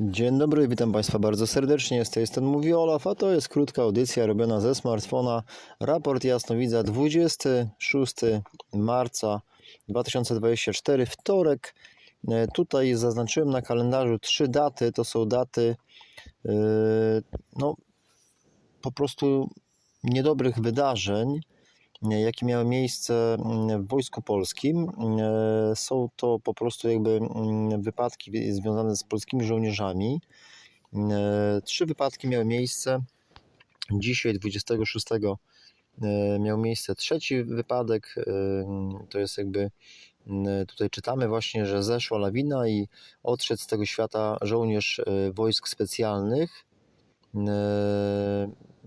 Dzień dobry, witam Państwa bardzo serdecznie. Z tej strony mówi Olaf, a to jest krótka audycja robiona ze smartfona. Raport Jasnowidza 26 marca 2024, wtorek. E, Tutaj zaznaczyłem na kalendarzu trzy daty. To są daty e, no, po prostu niedobrych wydarzeń, jakie miały miejsce mm, w Wojsku Polskim. E, Są to po prostu jakby mm, wypadki związane z polskimi żołnierzami. E, Trzy wypadki miały miejsce. Dzisiaj, 26, e, miał miejsce trzeci wypadek. To jest jakby mm, tutaj czytamy właśnie, że zeszła lawina i odszedł z tego świata żołnierz wojsk specjalnych.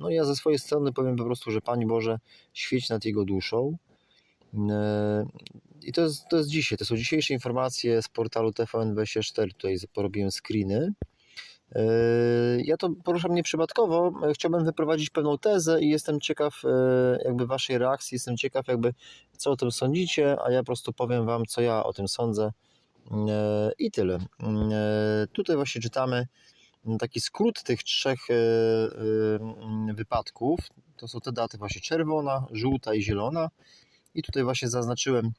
No ja ze swojej strony powiem po prostu, że Pani Boże, świeć nad jego duszą. E, I to jest, to jest dzisiaj, to są dzisiejsze informacje z portalu TVN24, tutaj porobiłem screeny. E, Ja to poruszam nieprzypadkowo, chciałbym wyprowadzić pewną tezę i jestem ciekaw e, jakby Waszej reakcji, jestem ciekaw jakby co o tym sądzicie, a ja po prostu powiem Wam, co ja o tym sądzę i tyle. Tutaj właśnie czytamy taki skrót tych trzech e, e, wypadków. To są te daty właśnie czerwona, żółta i zielona. I tutaj właśnie zaznaczyłem,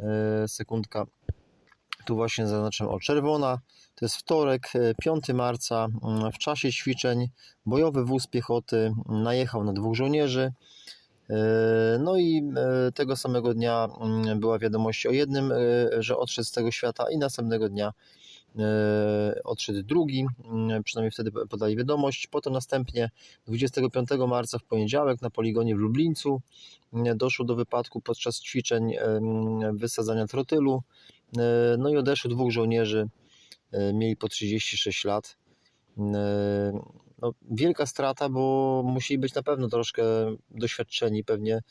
e, sekundka, tu właśnie zaznaczyłem o czerwona. To jest wtorek, e, 5 marca. mm, W czasie ćwiczeń bojowy wóz piechoty najechał na dwóch żołnierzy. No i tego samego dnia mm, była wiadomość o jednym, że odszedł z tego świata i następnego dnia odszedł drugi, mm, przynajmniej wtedy podali wiadomość. Potem następnie 25 marca w poniedziałek na poligonie w Lublińcu mm, doszło do wypadku podczas ćwiczeń em, wysadzania trotylu. E, No i odeszło dwóch żołnierzy, e, mieli po 36 lat. No, wielka strata, bo musieli być na pewno troszkę doświadczeni, pewnie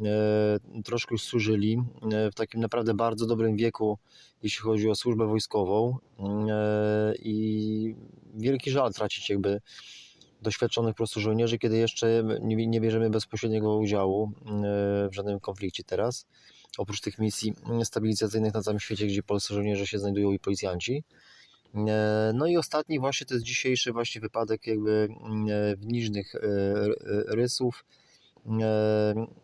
e, troszkę już służyli e, w takim naprawdę bardzo dobrym wieku, jeśli chodzi o służbę wojskową. E, I wielki żal tracić jakby doświadczonych po prostu żołnierzy, kiedy jeszcze nie, nie bierzemy bezpośredniego udziału e, w żadnym konflikcie teraz. Oprócz tych misji stabilizacyjnych na całym świecie, gdzie polscy żołnierze się znajdują i policjanci. E, No i ostatni właśnie to jest dzisiejszy właśnie wypadek jakby e, wniżnych e, rysów.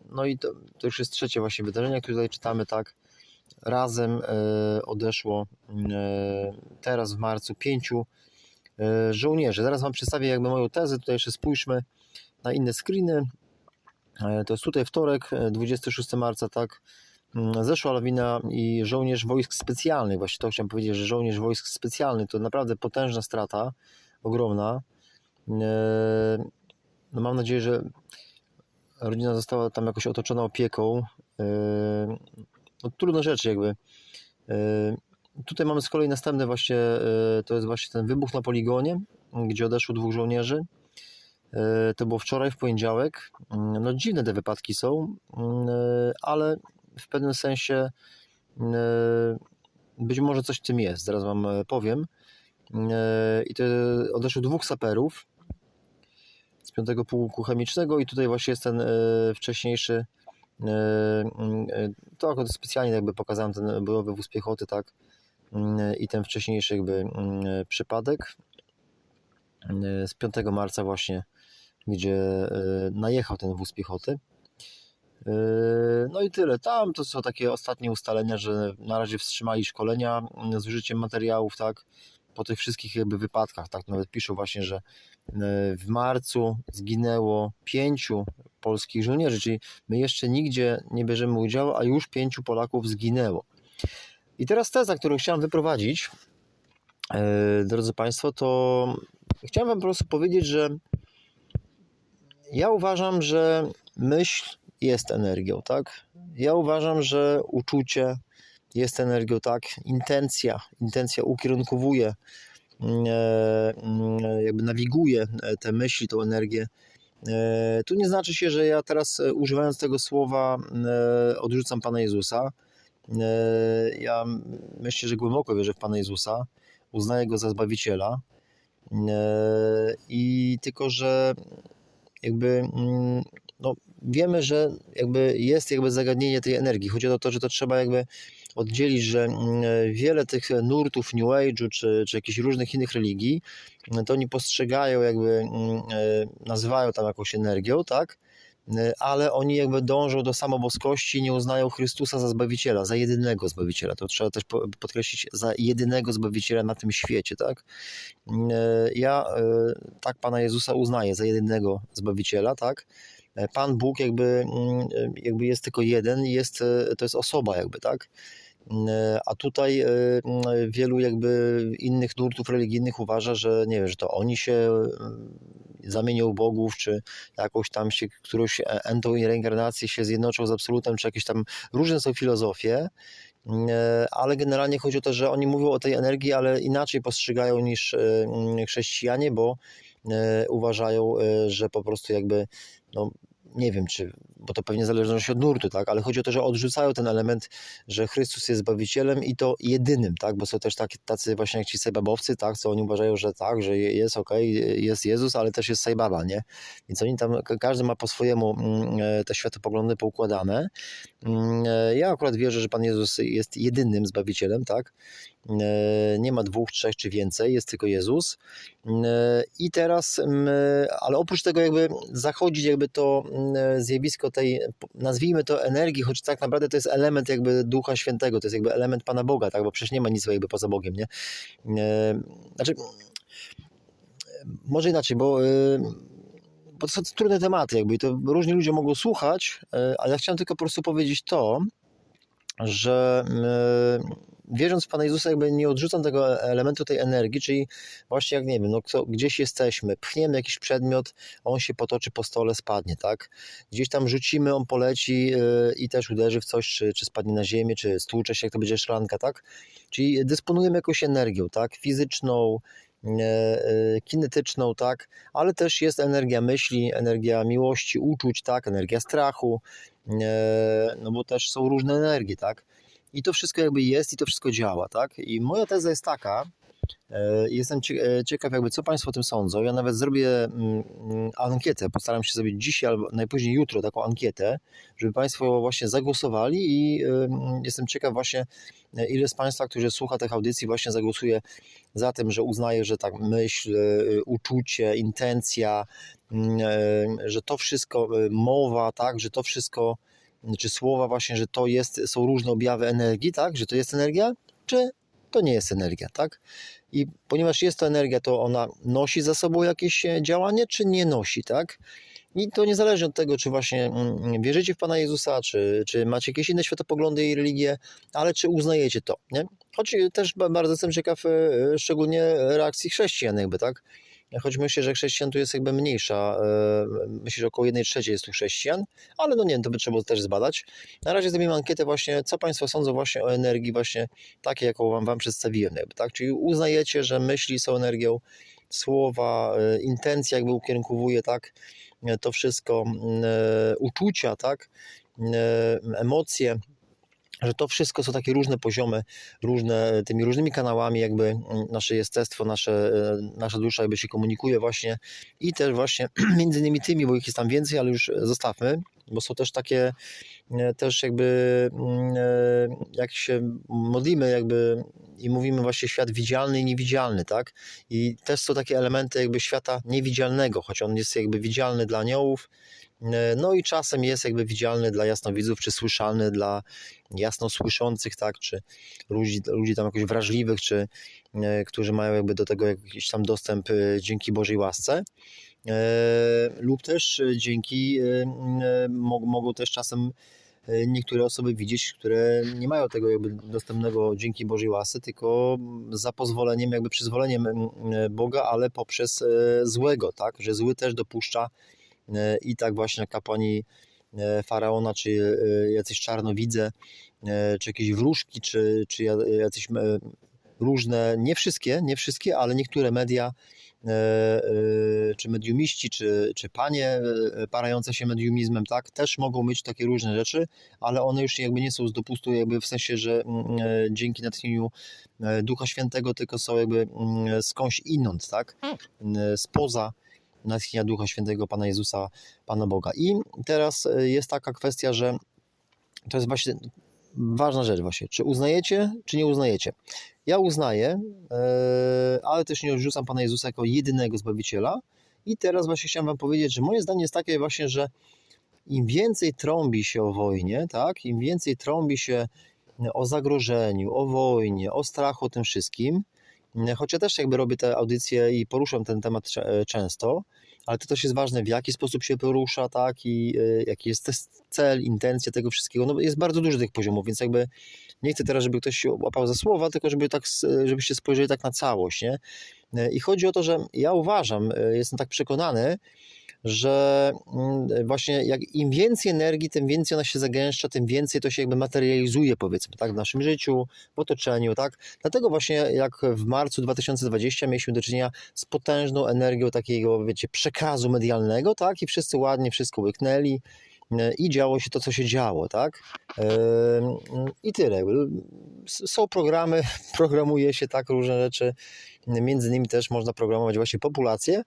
No i to, to już jest trzecie właśnie wydarzenie, które tutaj czytamy tak. Razem odeszło e, teraz w marcu pięciu żołnierzy. Zaraz Wam przedstawię jakby moją tezę. Tutaj jeszcze spójrzmy na inne screeny. To jest tutaj wtorek, e, 26 marca, tak. Mm, Zeszła lawina i żołnierz wojsk specjalnych, właśnie to chciałem powiedzieć, że żołnierz wojsk specjalnych to naprawdę potężna strata, ogromna. E, No mam nadzieję, że rodzina została tam jakoś otoczona opieką. E, No, trudne rzeczy jakby. E, Tutaj mamy z kolei następny właśnie, to jest właśnie ten wybuch na poligonie, gdzie odeszło dwóch żołnierzy. To było wczoraj, w poniedziałek. Mm, No dziwne te wypadki są, mm, ale w pewnym sensie e, być może coś w tym jest, zaraz Wam e, powiem. E, I to odeszło dwóch saperów z 5 pułku chemicznego i tutaj właśnie jest ten wcześniejszy to akurat specjalnie jakby pokazałem ten bojowy wóz piechoty, tak i ten wcześniejszy jakby przypadek z 5 marca właśnie, gdzie najechał ten wóz piechoty. E, No i tyle. Tam to są takie ostatnie ustalenia, że na razie wstrzymali szkolenia mm, z użyciem materiałów, tak, po tych wszystkich jakby wypadkach, tak, nawet piszą właśnie, że e, w marcu zginęło pięciu polskich żołnierzy, czyli my jeszcze nigdzie nie bierzemy udziału, a już pięciu Polaków zginęło. I teraz teza, którą chciałem wyprowadzić, e, drodzy Państwo, to chciałem Wam po prostu powiedzieć, że ja uważam, że myśl jest energią, tak? Ja uważam, że uczucie jest energią, tak? Intencja, intencja ukierunkowuje, mm, e, mm, jakby nawiguje e, te myśli, tą energię. E, Tu nie znaczy się, że ja teraz e, używając tego słowa e, odrzucam Pana Jezusa. E, Ja myślę, że głęboko wierzę w Pana Jezusa, uznaję Go za Zbawiciela E, i tylko, że jakby mm, no, wiemy, że jakby jest jakby zagadnienie tej energii. Chodzi o to, że to trzeba jakby oddzielić, że mm, wiele tych nurtów New Age'u czy, czy jakichś różnych innych religii, to oni postrzegają jakby, mm, e, nazywają tam jakąś energią, tak? E, ale oni jakby dążą do samoboskości nie uznają Chrystusa za Zbawiciela, za jedynego Zbawiciela. To trzeba też po- podkreślić, za jedynego Zbawiciela na tym świecie, tak? E, Ja tak Pana Jezusa uznaję za jedynego Zbawiciela, tak? Pan Bóg jakby, mm, e, jakby jest tylko jeden, jest, e, to jest osoba jakby, tak? E, A tutaj mm, wielu jakby innych nurtów religijnych uważa, że nie wiem, że to oni się mm, zamienią bogów, czy jakąś tam się, którąś entą i reinkarnację się zjednoczą z absolutem, czy jakieś tam różne są filozofie, ale generalnie chodzi o to, że oni mówią o tej energii, ale inaczej postrzegają niż mm, chrześcijanie, bo uważają, że po prostu jakby, no nie wiem czy, bo to pewnie zależy od nurtu, tak, ale chodzi o to, że odrzucają ten element, że Chrystus jest Zbawicielem i to jedynym, tak, bo są też takie, tacy właśnie jak ci sajbabowcy, tak, co oni uważają, że tak, że je- jest okej, jest Jezus, ale też jest Sajbaba, nie, więc oni tam, ka- każdy ma po swojemu mm, e, te światopoglądy poukładane. Mm, e, Ja akurat wierzę, że Pan Jezus jest jedynym Zbawicielem, tak, nie ma dwóch, trzech czy więcej, jest tylko Jezus. E, I teraz, ale oprócz tego jakby zachodzi jakby to zjawisko tej, nazwijmy to energii, choć tak naprawdę to jest element jakby Ducha Świętego, to jest jakby element Pana Boga, tak, bo przecież nie ma nic jakby poza Bogiem, nie? E, Znaczy, może inaczej, bo e, bo to są trudne tematy jakby i to różni ludzie mogą słuchać, e, ale ja chciałem tylko po prostu powiedzieć to, że e, wierząc w Pana Jezusa, jakby nie odrzucam tego elementu tej energii, czyli właśnie jak nie wiem, no kto, gdzieś jesteśmy, pchniemy jakiś przedmiot, on się potoczy po stole, spadnie, tak? Gdzieś tam rzucimy, on poleci yy, i też uderzy w coś, czy, czy spadnie na ziemię, czy stłucze się, jak to będzie szklanka, tak? Czyli dysponujemy jakąś energią, tak? Fizyczną, e, e, kinetyczną, tak? Ale też jest energia myśli, energia miłości, uczuć, tak? Energia strachu, e, no bo też są różne energie, tak? I to wszystko jakby jest i to wszystko działa, tak? I moja teza jest taka, e, jestem e, ciekaw jakby co Państwo o tym sądzą. Ja nawet zrobię mm, mm, ankietę, postaram się zrobić dzisiaj albo najpóźniej jutro taką ankietę, żeby Państwo właśnie zagłosowali i ym, jestem ciekaw właśnie e, ile z Państwa, którzy słucha tych audycji właśnie zagłosuje za tym, że uznaje, że tak myśl, e, uczucie, intencja, mm, e, że to wszystko, e, mowa, tak, że to wszystko czy słowa właśnie, że to jest, są różne objawy energii, tak, że to jest energia, czy to nie jest energia, tak? I ponieważ jest to energia, to ona nosi za sobą jakieś e, działanie, czy nie nosi, tak? I to niezależnie od tego, czy właśnie mm, wierzycie w Pana Jezusa, czy, czy macie jakieś inne światopoglądy i religie, ale czy uznajecie to, nie? Choć też ba- bardzo jestem ciekaw e, szczególnie reakcji chrześcijan jakby, tak? Choć myślę, że chrześcijan tu jest jakby mniejsza. e, Myślę, że około 1 trzeciej jest tu chrześcijan, ale no nie wiem, to by trzeba też zbadać. Na razie zrobimy ankietę właśnie, co Państwo sądzą właśnie o energii właśnie takiej, jaką Wam, wam przedstawiłem, jakby, tak? Czyli uznajecie, że myśli są energią, słowa, e, intencja jakby ukierunkowuje, tak? E, To wszystko, uczucia, tak? Emocje, że to wszystko są takie różne poziomy, różne, tymi różnymi kanałami jakby mm, nasze jestestwo, nasze, e, nasza dusza jakby się komunikuje właśnie i też właśnie między innymi tymi, bo ich jest tam więcej, ale już zostawmy, bo są też takie e, też jakby mm, e, jak się modlimy jakby i mówimy właśnie świat widzialny i niewidzialny, tak? I też są takie elementy jakby świata niewidzialnego, choć on jest jakby widzialny dla aniołów, e, no i czasem jest jakby widzialny dla jasnowidzów, czy słyszalny dla jasno słyszących, tak, czy ludzi, ludzi tam jakoś wrażliwych, czy e, którzy mają jakby do tego jakiś tam dostęp e, dzięki Bożej łasce. Lub też dzięki, mo- mogą też czasem niektóre osoby widzieć, które nie mają tego jakby dostępnego dzięki Bożej łasce, tylko za pozwoleniem, jakby przyzwoleniem m, e, Boga, ale poprzez e, złego, tak, że zły też dopuszcza e, i tak właśnie kapłani e, faraona, czy e, jacyś czarnowidze, e, czy jakieś wróżki, czy, czy ja- jacyś e, różne, nie wszystkie, nie wszystkie, ale niektóre media, e, e, czy mediumiści, czy, czy panie e, parające się mediumizmem, tak, też mogą mieć takie różne rzeczy, ale one już jakby nie są z dopustu, jakby w sensie, że mm, dzięki natchnieniu Ducha Świętego, tylko są jakby mm, skądś inąd, tak, Mm, spoza natchnienia Ducha Świętego, Pana Jezusa, Pana Boga. I teraz jest taka kwestia, że to jest właśnie ważna rzecz właśnie, czy uznajecie, czy nie uznajecie. Ja uznaję, e, ale też nie odrzucam Pana Jezusa jako jedynego Zbawiciela. I teraz właśnie chciałem Wam powiedzieć, że moje zdanie jest takie właśnie, że im więcej trąbi się o wojnie, tak, im więcej trąbi się o zagrożeniu, o wojnie, o strachu, o tym wszystkim, choć ja też jakby robię te audycje i poruszam ten temat często, ale to też jest ważne, w jaki sposób się porusza, tak, i y, jaki jest cel, intencja tego wszystkiego. No jest bardzo dużo tych poziomów, więc jakby nie chcę teraz, żeby ktoś się łapał za słowa, tylko żeby tak, żebyście spojrzeli tak na całość, nie? I chodzi o to, że ja uważam, jestem tak przekonany, że mm, właśnie jak im więcej energii, tym więcej ona się zagęszcza, tym więcej to się jakby materializuje powiedzmy, tak, w naszym życiu, w otoczeniu, tak. Dlatego właśnie jak w marcu 2020 mieliśmy do czynienia z potężną energią takiego, wiecie, przekazu medialnego, tak, i wszyscy ładnie wszystko łyknęli e, i działo się to, co się działo, tak? I tyle. Są programy, programuje się tak różne rzeczy, między innymi też można programować właśnie populację,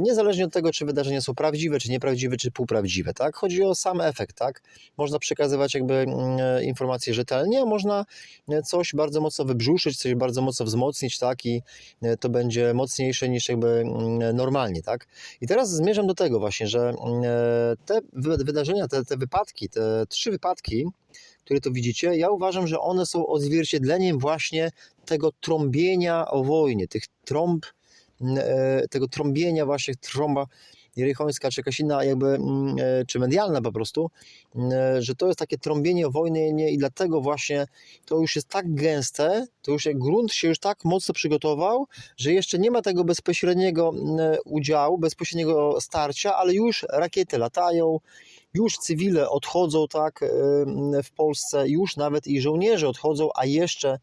niezależnie od tego, czy wydarzenia są prawdziwe, czy nieprawdziwe, czy półprawdziwe, tak? Chodzi o sam efekt, tak? Można przekazywać jakby mm, informacje rzetelnie, a można coś bardzo mocno wybrzuszyć, coś bardzo mocno wzmocnić, tak? I e, to będzie mocniejsze niż jakby mm, normalnie, tak? I teraz zmierzam do tego właśnie, że mm, e, te wydarzenia, te, te wypadki, te trzy wypadki, które to widzicie, ja uważam, że one są odzwierciedleniem właśnie tego trąbienia o wojnie, tych trąb E, tego trąbienia właśnie, trąba jerichońska, czy jakaś inna jakby, e, czy medialna po prostu, e, że to jest takie trąbienie o wojnie nie, i dlatego właśnie to już jest tak gęste, to już grunt się już tak mocno przygotował, że jeszcze nie ma tego bezpośredniego udziału, bezpośredniego starcia, ale już rakiety latają, już cywile odchodzą tak w Polsce, już nawet i żołnierze odchodzą, a jeszcze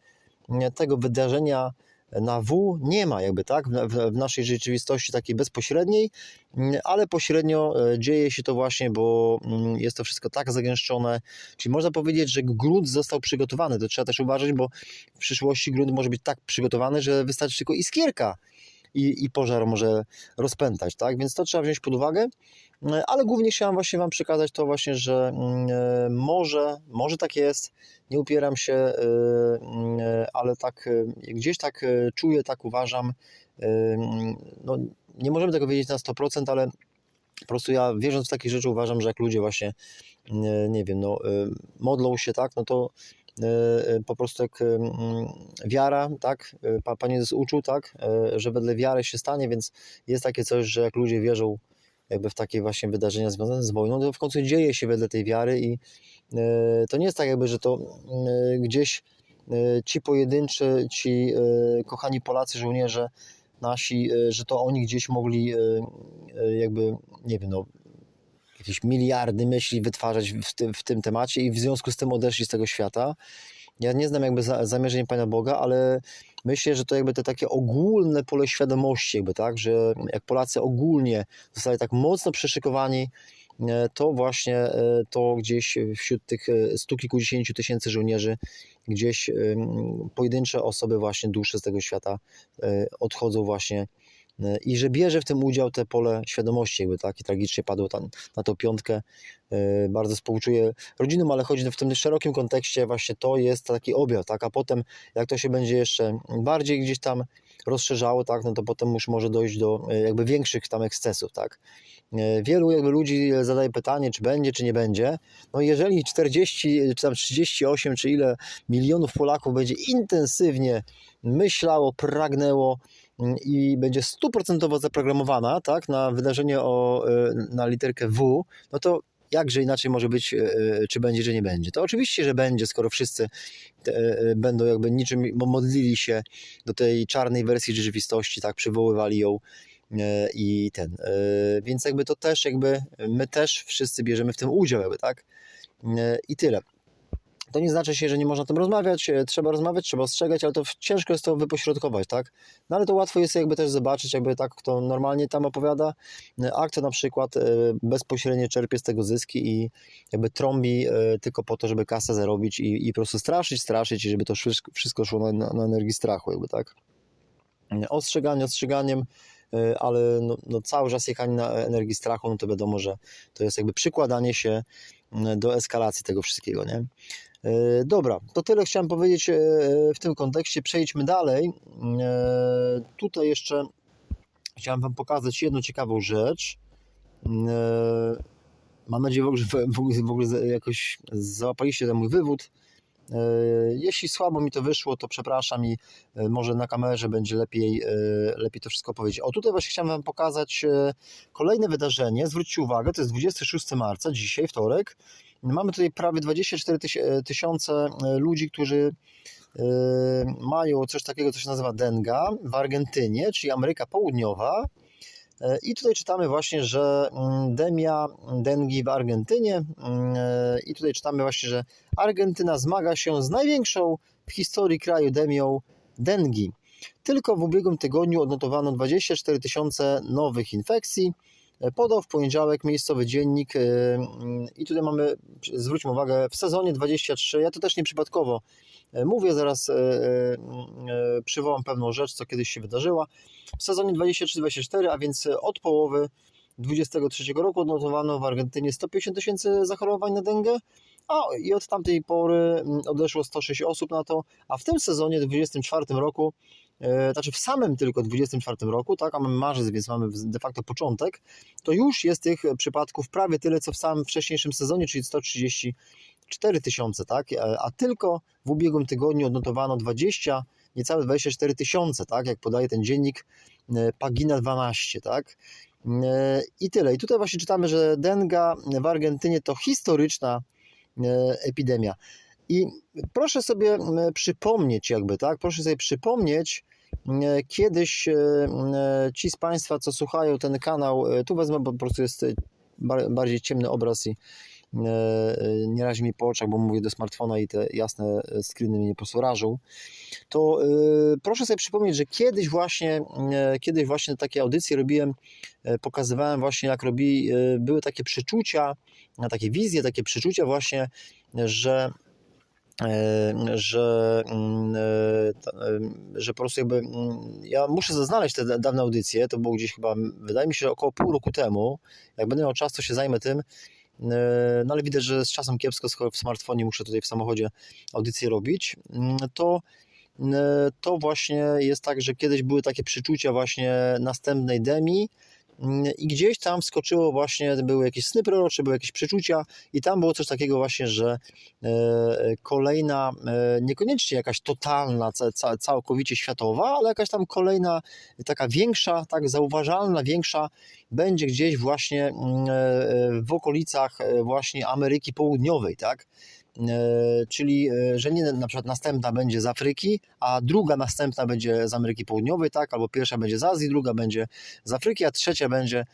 tego wydarzenia na W nie ma jakby tak? W, naszej rzeczywistości takiej bezpośredniej, mm, ale pośrednio e, dzieje się to właśnie, bo mm, jest to wszystko tak zagęszczone, czyli można powiedzieć, że grunt został przygotowany, to trzeba też uważać, bo w przyszłości grunt może być tak przygotowany, że wystarczy tylko iskierka i, i pożar może rozpętać, tak, więc to trzeba wziąć pod uwagę, e, ale głównie chciałem właśnie Wam przekazać to właśnie, że mm, e, może, może tak jest, nie upieram się, e, mm, ale tak gdzieś tak czuję, tak uważam, mm, no nie możemy tego wiedzieć na 100%, ale po prostu ja wierząc w takie rzeczy uważam, że jak ludzie właśnie, nie wiem, no modlą się, tak, no to po prostu jak wiara, tak, Pan Jezus uczył, tak, że wedle wiary się stanie, więc jest takie coś, że jak ludzie wierzą jakby w takie właśnie wydarzenia związane z wojną, to w końcu dzieje się wedle tej wiary i to nie jest tak jakby, że to gdzieś ci pojedynczy, ci kochani Polacy, żołnierze nasi, że to oni gdzieś mogli jakby, nie wiem, no jakieś miliardy myśli wytwarzać w tym, w tym temacie i w związku z tym odeszli z tego świata. Ja nie znam jakby zamierzeń Pana Boga, ale myślę, że to jakby te takie ogólne pole świadomości, jakby tak, że jak Polacy ogólnie zostali tak mocno przeszykowani, e, to właśnie e, to gdzieś wśród tych e, stu kilkudziesięciu tysięcy żołnierzy, gdzieś pojedyncze osoby właśnie dusze z tego świata odchodzą właśnie i że bierze w tym udział te pole świadomości, jakby tak, i tragicznie padło tam na tą piątkę. E, bardzo współczuję rodzinom, ale chodzi w tym szerokim kontekście właśnie to jest taki objaw, tak, a potem jak to się będzie jeszcze bardziej gdzieś tam rozszerzało, tak, no to potem już może dojść do e, jakby większych tam ekscesów, tak. E, wielu jakby ludzi zadaje pytanie, czy będzie, czy nie będzie. No jeżeli 40, czy tam 38, czy ile milionów Polaków będzie intensywnie myślało, pragnęło i będzie stuprocentowo zaprogramowana tak, na wydarzenie o, e, na literkę W, no to jakże inaczej może być, e, e, czy będzie, czy nie będzie. To oczywiście, że będzie, skoro wszyscy będą jakby niczym modlili się do tej czarnej wersji rzeczywistości, tak, przywoływali ją i ten. Więc jakby to też jakby my też wszyscy bierzemy w tym udział, jakby, tak? I tyle. To nie znaczy się, że nie można o tym rozmawiać, e, trzeba rozmawiać, trzeba ostrzegać, ale to ciężko jest to wypośrodkować, tak? No ale to łatwo jest jakby też zobaczyć, jakby tak kto normalnie tam opowiada, e, a kto na przykład e, bezpośrednio czerpie z tego zyski i jakby trąbi tylko po to, żeby kasę zarobić i, i po prostu straszyć, straszyć i żeby to wszystko szło na, na energii strachu, jakby tak? Ostrzeganie ostrzeganiem, ale no, no, cały czas jechanie na energii strachu, no to wiadomo, że to jest jakby przykładanie się do eskalacji tego wszystkiego, nie? E, Dobra, to tyle chciałem powiedzieć e, w tym kontekście. Przejdźmy dalej. E, Tutaj jeszcze chciałem Wam pokazać jedną ciekawą rzecz. E, Mam nadzieję, że w ogóle jakoś załapaliście ten mój wywód. E, Jeśli słabo mi to wyszło, to przepraszam i e, może na kamerze będzie lepiej, e, lepiej to wszystko powiedzieć. O tutaj właśnie chciałem Wam pokazać kolejne wydarzenie. Zwróćcie uwagę, to jest 26 marca, dzisiaj, wtorek. Mamy tutaj prawie 24 tyś- e, tysiące ludzi, którzy mają coś takiego, co się nazywa denga w Argentynie, czyli Ameryka Południowa. E, I tutaj czytamy właśnie, że mm, demia dengi w Argentynie mm, e, i tutaj czytamy właśnie, że Argentyna zmaga się z największą w historii kraju demią dengi. Tylko w ubiegłym tygodniu odnotowano 24 tysiące nowych infekcji. E, Podał w poniedziałek miejscowy dziennik e, i tutaj mamy, zwróćmy uwagę, w sezonie 23, ja to też nieprzypadkowo e, mówię, zaraz przywołam pewną rzecz, co kiedyś się wydarzyła. W sezonie 23-24, a więc od połowy 23 roku odnotowano w Argentynie 150 tysięcy zachorowań na dengę, a i od tamtej pory mm, odeszło 106 osób na to, a w tym sezonie 24 roku, znaczy w samym tylko 24 roku, tak, a mamy marzec, więc mamy de facto początek, to już jest tych przypadków prawie tyle, co w samym wcześniejszym sezonie, czyli 134 tysiące, tak, a a tylko w ubiegłym tygodniu odnotowano 20, niecałe 24 tysiące, tak, jak podaje ten dziennik e, Pagina 12, tak. E, I tyle. I tutaj właśnie czytamy, że denga w Argentynie to historyczna e, epidemia. I proszę sobie przypomnieć, jakby, tak? Proszę sobie przypomnieć, kiedyś e, m, ci z Państwa, co słuchają ten kanał, e, tu wezmę, bo po prostu jest e, bar- bardziej ciemny obraz i e, e, nie razi mi po oczach, bo mówię do smartfona i te jasne e, screeny mnie po prostu rażą, to e, proszę sobie przypomnieć, że kiedyś właśnie, e, kiedyś właśnie takie audycje robiłem, e, pokazywałem właśnie jak robi, e, były takie przeczucia, takie wizje, takie przeczucia właśnie, że e, że, mm, e, e, że po prostu jakby mm, ja muszę znaleźć te da- dawne audycje, to było gdzieś chyba, wydaje mi się, około pół roku temu, jak będę miał czas, to się zajmę tym, E, no ale widać, że z czasem kiepsko, skoro w smartfonie muszę tutaj w samochodzie audycję robić, mm, to e, to właśnie jest tak, że kiedyś były takie przeczucia właśnie następnej demi i gdzieś tam wskoczyło właśnie, były jakieś sny prorocze, były jakieś przeczucia i tam było coś takiego właśnie, że e, kolejna, e, niekoniecznie jakaś totalna, ca, ca, całkowicie światowa, ale jakaś tam kolejna, taka większa, tak zauważalna, większa będzie gdzieś właśnie mm, e, w okolicach właśnie Ameryki Południowej, tak? E, Czyli, e, że nie na przykład następna będzie z Afryki, a druga następna będzie z Ameryki Południowej, tak? Albo pierwsza będzie z Azji, druga będzie z Afryki, a trzecia będzie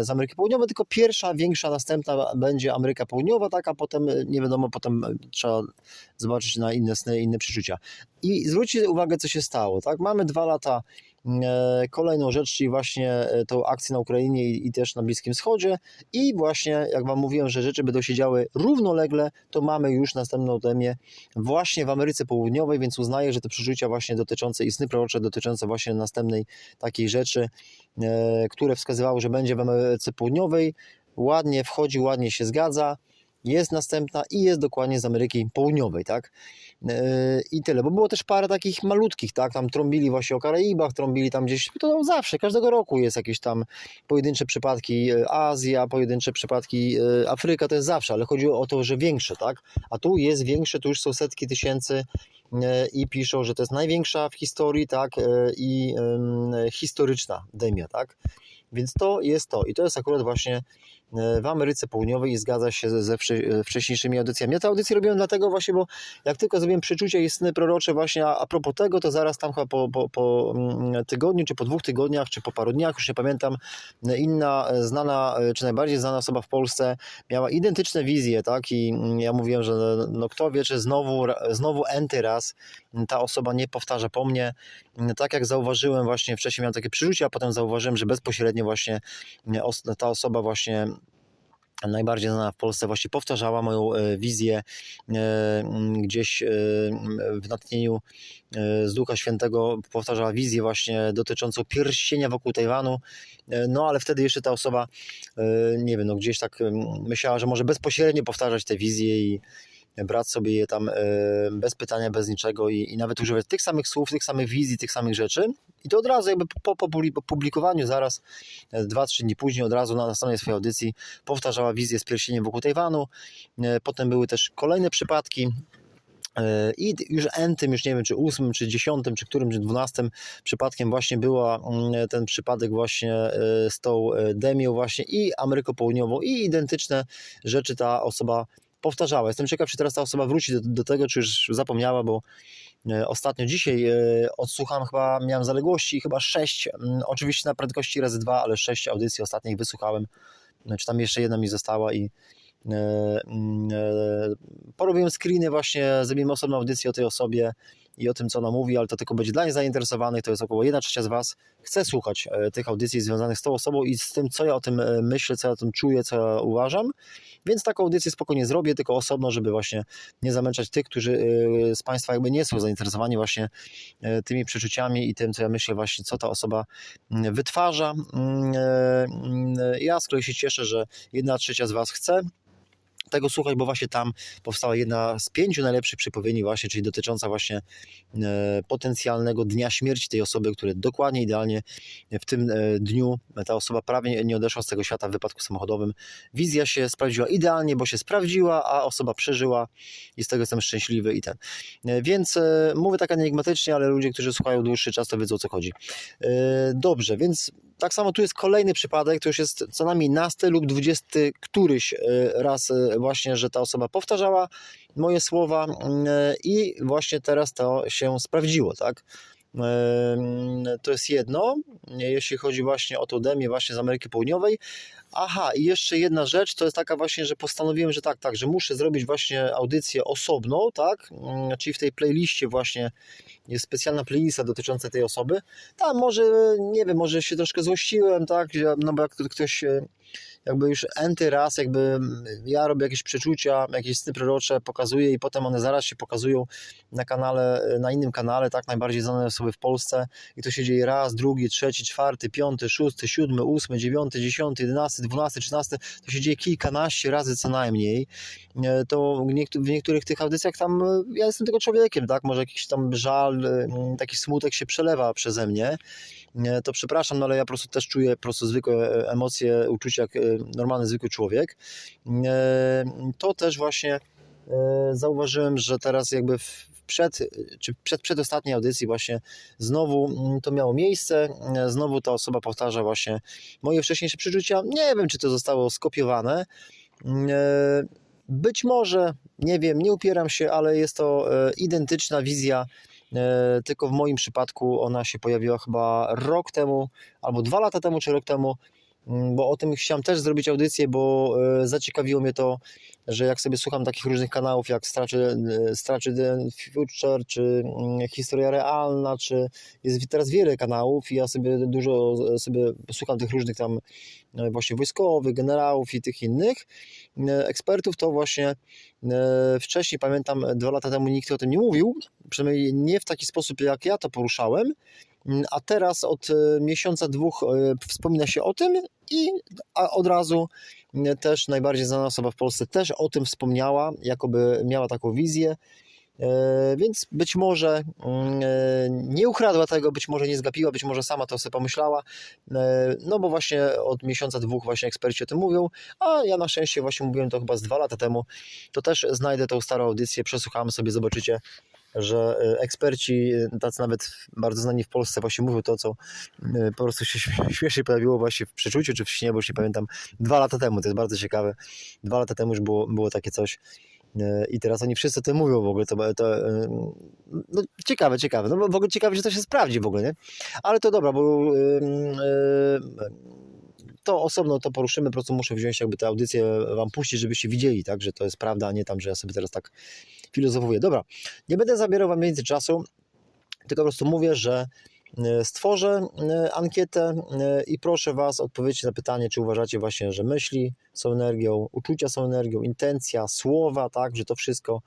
z Ameryki Południowej, tylko pierwsza, większa, następna będzie Ameryka Południowa, tak? A potem e, nie wiadomo, potem e, trzeba zobaczyć na inne sny, inne przeczucia. I zwróćcie uwagę, co się stało, tak? Mamy dwa lata e, kolejną rzecz, czyli właśnie e, tą akcję na Ukrainie i, i też na Bliskim Wschodzie i właśnie, jak Wam mówiłem, że rzeczy będą się działy równolegle, to mamy już następną temię właśnie w Ameryce Południowej, więc uznaję, że te przeczucia właśnie dotyczące i sny prorocze dotyczące właśnie następnej takiej rzeczy, e, które wskazywały, że będzie w Ameryce Południowej, ładnie wchodzi, ładnie się zgadza, jest następna i jest dokładnie z Ameryki Południowej, tak? Yy, I tyle, bo było też parę takich malutkich, tak? Tam trąbili właśnie o Karaibach, trąbili tam gdzieś, to zawsze, każdego roku jest jakieś tam pojedyncze przypadki yy, Azja, pojedyncze przypadki yy, Afryka, to jest zawsze, ale chodzi o to, że większe, tak? A tu jest większe, tu już są setki tysięcy i piszą, że to jest największa w historii, tak? I historyczna demia, tak? Więc to jest to. I to jest akurat właśnie w Ameryce Południowej i zgadza się ze, wcze- wcześniejszymi audycjami. Ja te audycje robiłem dlatego właśnie, bo jak tylko zrobiłem przeczucie i sny prorocze właśnie a, propos tego, to zaraz tam chyba po, po, po mm, tygodniu, czy po dwóch tygodniach, czy po paru dniach, już nie pamiętam, inna e, znana, e, czy najbardziej znana osoba w Polsce miała identyczne wizje, tak? I mm, ja mówiłem, że no kto wie, czy znowu, znowu enty raz ta osoba nie powtarza po mnie. Tak jak zauważyłem właśnie wcześniej miałem takie przeczucie, a potem zauważyłem, że bezpośrednio właśnie ta osoba właśnie najbardziej znana w Polsce właśnie powtarzała moją e, wizję e, gdzieś e, w natchnieniu z Ducha Świętego. Powtarzała wizję właśnie dotyczącą pierścienia wokół Tajwanu, no ale wtedy jeszcze ta osoba nie wiem, no gdzieś tak myślała, że może bezpośrednio powtarzać te wizje i brać sobie je tam bez pytania, bez niczego i, i nawet używać tych samych słów, tych samych wizji, tych samych rzeczy. I to od razu jakby po, po, publikowaniu zaraz, dwa, trzy dni później od razu na, na stronie swojej audycji powtarzała wizję z pierścieniem wokół Tajwanu. Potem były też kolejne przypadki, i już entym, już nie wiem, czy ósmym, czy dziesiątym, czy którym, czy dwunastym przypadkiem właśnie była mm, ten przypadek właśnie e, z tą e, Demią właśnie i Ameryką Południową i identyczne rzeczy ta osoba powtarzała. Jestem ciekaw, czy teraz ta osoba wróci do, do tego, czy już zapomniała, bo e, ostatnio dzisiaj odsłuchałem chyba, miałem zaległości chyba sześć, oczywiście na prędkości razy dwa, ale sześć audycji ostatnich wysłuchałem, czy tam jeszcze jedna mi została i E, e, porobiłem screeny właśnie, zrobimy osobną audycję o tej osobie i o tym, co ona mówi, ale to tylko będzie dla niej zainteresowanych, to jest około 1 trzecia z Was, chce słuchać e, tych audycji związanych z tą osobą i z tym, co ja o tym myślę, co ja o tym czuję, co ja uważam, więc taką audycję spokojnie zrobię, tylko osobno, żeby właśnie nie zamęczać tych, którzy z Państwa jakby nie są zainteresowani właśnie tymi przeczuciami i tym, co ja myślę właśnie, co ta osoba mm, wytwarza. Mm, ja z kolei się cieszę, że 1 trzecia z Was chce, tego słuchać, bo właśnie tam powstała jedna z pięciu najlepszych przypowiedni właśnie, czyli dotycząca właśnie e, potencjalnego dnia śmierci tej osoby, które dokładnie, idealnie w tym e, dniu ta osoba prawie nie odeszła z tego świata w wypadku samochodowym. Wizja się sprawdziła idealnie, bo się sprawdziła, a osoba przeżyła i z tego jestem szczęśliwy i ten. E, więc mówię tak enigmatycznie, ale ludzie, którzy słuchają dłuższy czas, to wiedzą o co chodzi. Dobrze, więc tak samo tu jest kolejny przypadek, to już jest co najmniej nasty lub dwudziesty któryś raz właśnie, że ta osoba powtarzała moje słowa mm, i właśnie teraz to się sprawdziło, tak? To jest jedno, jeśli chodzi właśnie o tą demię właśnie z Ameryki Południowej. Aha, i jeszcze jedna rzecz, to jest taka właśnie, że postanowiłem, że tak, tak, że muszę zrobić właśnie audycję osobną, tak, mm, czyli w tej playliście właśnie jest specjalna playlista dotycząca tej osoby. Tam może, nie wiem, może się troszkę złościłem, tak, no bo jak ktoś jakby już enty raz, jakby ja robię jakieś przeczucia, jakieś sny prorocze, pokazuję i potem one zaraz się pokazują na kanale, na innym kanale, tak, najbardziej znane osoby w Polsce. I to się dzieje raz, drugi, trzeci, czwarty, piąty, szósty, siódmy, ósmy, dziewiąty, dziesiąty, jedenasty, dwunasty, trzynasty, to się dzieje kilkanaście razy co najmniej, e, to w niektórych tych audycjach tam, e, ja jestem tylko człowiekiem, tak, może jakiś tam żal, e, taki smutek się przelewa przeze mnie, to przepraszam, no ale ja po prostu też czuję po prostu zwykłe emocje, uczucia normalny, zwykły człowiek. To też właśnie zauważyłem, że teraz jakby przed, czy przed przedostatniej audycji właśnie znowu mm, to miało miejsce, znowu ta osoba powtarza właśnie moje wcześniejsze przeczucia. Nie wiem, czy to zostało skopiowane. Być może, nie wiem, nie upieram się, ale jest to e, identyczna wizja E, tylko w moim przypadku ona się pojawiła chyba rok temu, albo dwa lata temu, czy rok temu, bo o tym chciałem też zrobić audycję, bo e, zaciekawiło mnie to, że jak sobie słucham takich różnych kanałów jak Straczy the Future, czy mm, Historia Realna, czy jest teraz wiele kanałów i ja sobie dużo sobie słucham tych różnych tam e, właśnie wojskowych, generałów i tych innych ekspertów, to właśnie wcześniej pamiętam dwa lata temu nikt o tym nie mówił, przynajmniej nie w taki sposób jak ja to poruszałem, mm, a teraz od e, miesiąca, dwóch e, wspomina się o tym i od razu mm, też najbardziej znana osoba w Polsce też o tym wspomniała, jakoby miała taką wizję, e, więc być może mm, nie ukradła tego, być może nie zgapiła, być może sama to sobie pomyślała, no bo właśnie od miesiąca, dwóch właśnie eksperci o tym mówią, a ja na szczęście właśnie mówiłem to chyba z dwa lata temu, to też znajdę tą starą audycję, przesłuchamy sobie, zobaczycie, że e, eksperci, e, tacy nawet bardzo znani w Polsce, właśnie mówią to, co e, po prostu się śmiesznie pojawiło właśnie w przeczuciu czy w śnie, bo już nie pamiętam, dwa lata temu, to jest bardzo ciekawe, dwa lata temu już było, było takie coś i teraz oni wszyscy o tym mówią w ogóle, to, to no, ciekawe, ciekawe, no w ogóle ciekawe, że to się sprawdzi w ogóle, nie? Ale to dobra, bo yy, yy, to osobno to poruszymy, po prostu muszę wziąć jakby tę audycję wam puścić, żebyście widzieli, tak, że to jest prawda, a nie tam, że ja sobie teraz tak filozofuję. Dobra, nie będę zabierał wam więcej czasu, tylko po prostu mówię, że e, stworzę e, ankietę e, i proszę Was odpowiedzieć na pytanie, czy uważacie właśnie, że myśli są energią, uczucia są energią, intencja, słowa, tak, że to wszystko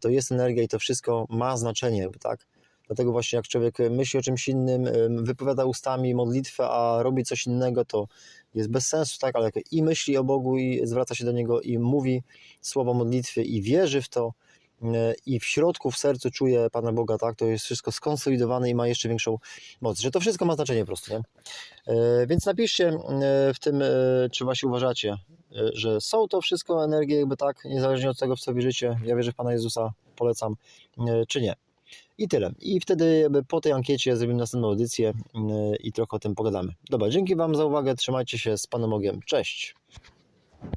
to jest energia i to wszystko ma znaczenie, tak. Dlatego właśnie jak człowiek myśli o czymś innym, wypowiada ustami modlitwę, a robi coś innego, to jest bez sensu, tak? Ale jak i myśli o Bogu i zwraca się do Niego i mówi słowo modlitwy i wierzy w to, e, i w środku, w sercu czuje Pana Boga, tak? To jest wszystko skonsolidowane i ma jeszcze większą moc, że to wszystko ma znaczenie po prostu, nie? E, Więc napiszcie e, w tym, czy właśnie uważacie, że są to wszystko energie, jakby tak, niezależnie od tego, w co wierzycie. Ja wierzę w Pana Jezusa, polecam, czy nie. I tyle. I wtedy po tej ankiecie zrobimy następną edycję e, i trochę o tym pogadamy. Dobra, dzięki Wam za uwagę, trzymajcie się z Panem Bogiem. Cześć!